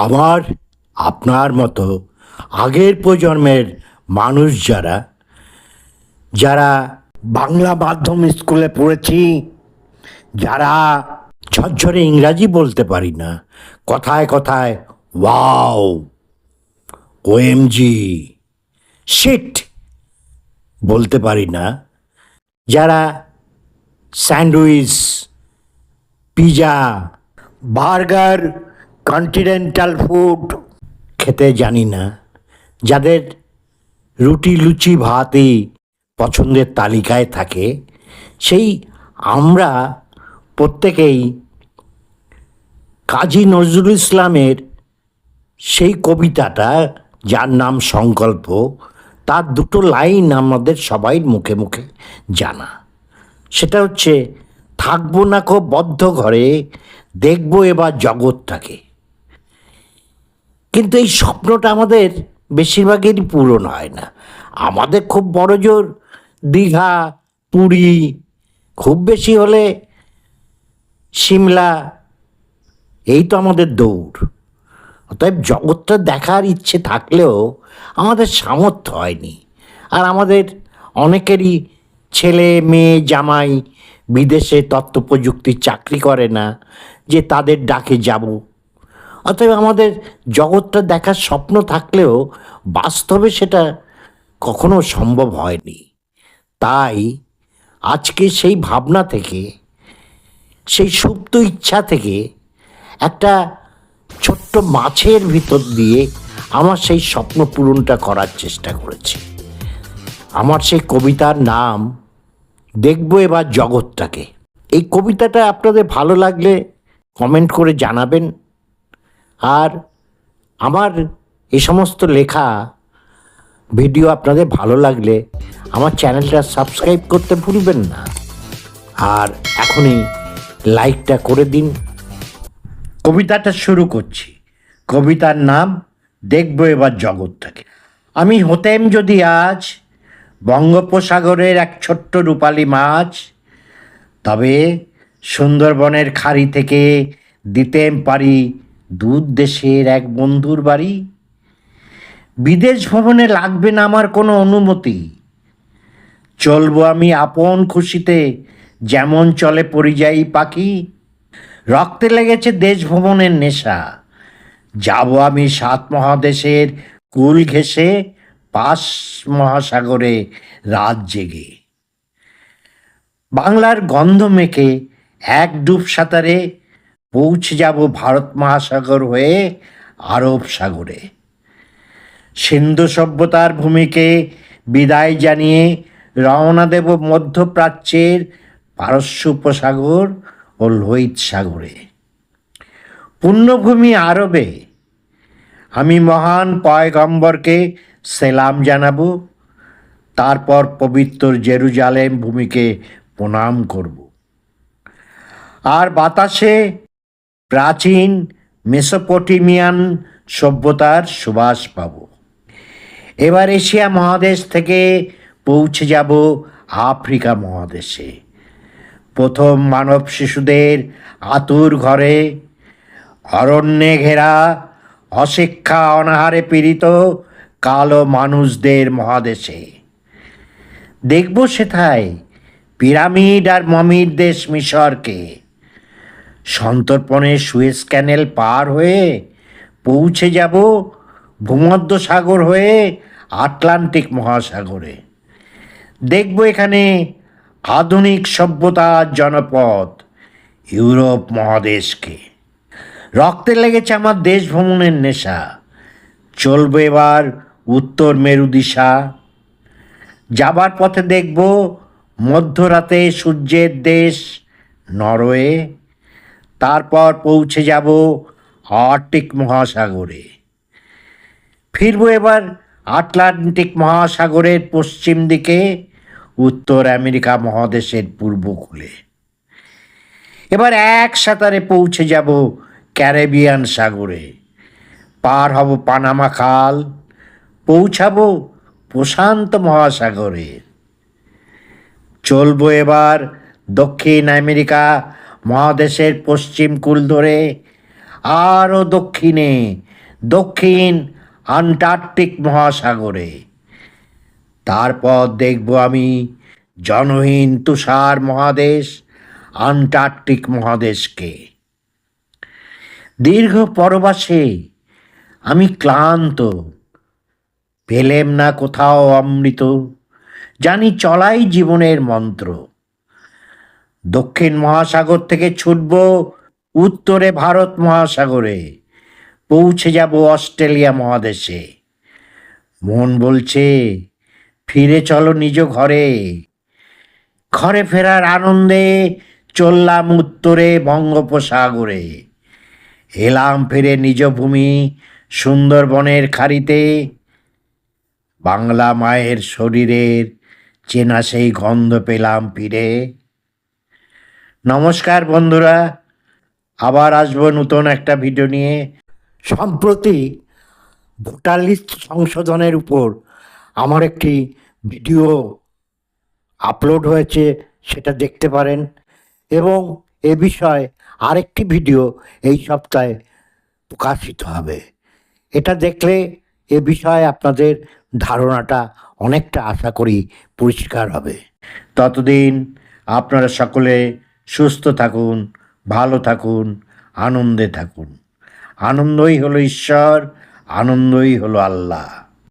আমার আপনার মতো আগের প্রজন্মের মানুষ যারা যারা বাংলা মাধ্যম স্কুলে পড়েছি, যারা ঝরঝরে ইংরাজি বলতে পারি না, কথায় কথায় ওয়াও, ওএমজি, শিট বলতে পারি না, যারা sandwich, pizza, burger continental food খেতে জানি না। যাদের রুটি, লুচি, ভাতই পছন্দের তালিকায় থাকে, সেই আমরা প্রত্যেকেই কাজী নজরুল ইসলামের সেই কবিতাটা, যার নাম সংকল্প, তার দুটো লাইন আমাদের সবাই মুখে মুখে জানা। সেটা হচ্ছে, থাকব না কো বদ্ধ ঘরে, দেখব এবার জগৎটাকে। কিন্তু এই স্বপ্নটা আমাদের বেশিরভাগেরই পূরণ হয় না। আমাদের খুব বড় জোর দীঘা, পুরী, খুব বেশি হলে সিমলা, এই তো আমাদের দৌড়। অতএব জগৎটা দেখার ইচ্ছে থাকলেও আমাদের সামর্থ্য হয়নি। আর আমাদের অনেকেরই ছেলে, মেয়ে, জামাই বিদেশে তথ্য প্রযুক্তির চাকরি করে না, যে তাদের ডাকে যাব। অতএব আমাদের জগৎটা দেখার স্বপ্ন থাকলেও বাস্তবে সেটা কখনো সম্ভব হয়নি। তাই আজকে সেই ভাবনা থেকে, সেই সুপ্ত ইচ্ছা থেকে একটা ছোট্ট মাছের ভিতর দিয়ে আমার সেই স্বপ্ন পূরণটা করার চেষ্টা করেছি। আমার সেই কবিতার নাম দেখব এবার জগৎটাকে। এই কবিতাটা আপনাদের ভালো লাগলে কমেন্ট করে জানাবেন। আর আমার এ সমস্ত লেখা ভিডিও আপনাদের ভালো লাগলে আমার চ্যানেলটা সাবস্ক্রাইব করতে ভুলবেন না। আর এখনই লাইকটা করে দিন। কবিতাটা শুরু করছি। কবিতার নাম দেখব এবার জগৎটাকে আমি হতেম যদি আজ বঙ্গোপসাগরের এক ছোট্ট রূপালী মাছ, তবে সুন্দরবনের খাড়ি থেকে দিতেম পারি দূর দেশের এক বন্ধুর বাড়ি। বিদেশ ভ্রমণে লাগবে না আমার কোনো অনুমতি। চলবো আমি আপন খুশিতে, যেমন চলে পরিযায়ী পাখি। রক্তে লেগেছে দেশ ভ্রমণের নেশা। যাব আমি সাত মহাদেশের কুল ঘেঁষে, পাঁচ মহাসাগরে রাত জেগে। বাংলার গন্ধ মেখে এক ডুব সাঁতারে পৌঁছে যাব ভারত মহাসাগর হয়ে আরব সাগরে। সিন্ধু সভ্যতার ভূমিকে বিদায় জানিয়ে রওনা দেব মধ্যপ্রাচ্যের পারস্য উপসাগর ও লোহিত সাগরে। পুণ্যভূমি আরবে আমি মহান পয়গম্বরকে সেলাম জানাব, তারপর পবিত্র জেরুজালেম ভূমিকে প্রণাম করব। আর বাতাসে প্রাচীন মেসোপটেমিয়ান সভ্যতার সুবাস পাব। এবার এশিয়া মহাদেশ থেকে পৌঁছে যাব আফ্রিকা মহাদেশে। প্রথম মানব শিশুদের আতুর ঘরে অরণ্যে ঘেরা অশিক্ষা অনাহারে পীড়িত কালো মানুষদের মহাদেশে। দেখব সেথায় পিরামিড আর মমির দেশ মিশরকে। সন্তর্পণে সুয়েজ ক্যানেল পার হয়ে পৌঁছে যাব ভূমধ্য সাগর হয়ে আটলান্টিক মহাসাগরে। দেখব এখানে আধুনিক সভ্যতার জনপদ ইউরোপ মহাদেশকে। রক্তে লেগেছে আমার দেশ ভ্রমণের নেশা। চলবে এবার উত্তর মেরু দিশা। যাবার পথে দেখব মধ্যরাতে সূর্যের দেশ নরওয়ে। তারপর পৌঁছে যাব আর্কটিক মহাসাগরে। ফিরবো এবার আটলান্টিক মহাসাগরের পশ্চিম দিকে, উত্তর আমেরিকা মহাদেশের পূর্ব পূর্বকূলে এবার এক সাঁতারে পৌঁছে যাব ক্যারেবিয়ান সাগরে। পার হব পানামা খাল, পৌঁছাবো প্রশান্ত মহাসাগরে। চলবো এবার দক্ষিণ আমেরিকা মহাদেশের পশ্চিম কূল ধরে, আরও দক্ষিণে, দক্ষিণ আন্টার্কটিক মহাসাগরে। তারপর দেখব আমি জনহীন তুষার মহাদেশ, আন্টার্কটিক মহাদেশকে। দীর্ঘ পরবাসে আমি ক্লান্ত, পেলেম না কোথাও অমৃত, জানি চলাই জীবনের মন্ত্র। দক্ষিণ মহাসাগর থেকে ছুটব উত্তরে ভারত মহাসাগরে। পৌঁছে যাব অস্ট্রেলিয়া মহাদেশে। মন বলছে, ফিরে চলো নিজ ঘরে। ঘরে ফেরার আনন্দে চললাম উত্তরে বঙ্গোপসাগরে। এলাম ফিরে নিজ ভূমি সুন্দরবনের খাড়িতে বাংলা মায়ের শরীরের চেনা সেই গন্ধ পেলাম ফিরে। নমস্কার বন্ধুরা, আবার আসব নতুন একটা ভিডিও নিয়ে। সম্প্রতি ভোটার লিস্ট সংশোধনের উপর আমার একটি ভিডিও আপলোড হয়েছে, সেটা দেখতে পারেন। এবং এ বিষয়ে আরেকটি ভিডিও এই সপ্তাহে প্রকাশিত হবে। এটা দেখলে এ বিষয়ে আপনাদের ধারণাটা অনেকটা আশা করি পরিষ্কার হবে। ততদিন আপনারা সকলে সুস্থ থাকুন ভালো থাকুন আনন্দে থাকুন। আনন্দই হলো ঈশ্বর আনন্দই হলো আল্লাহ।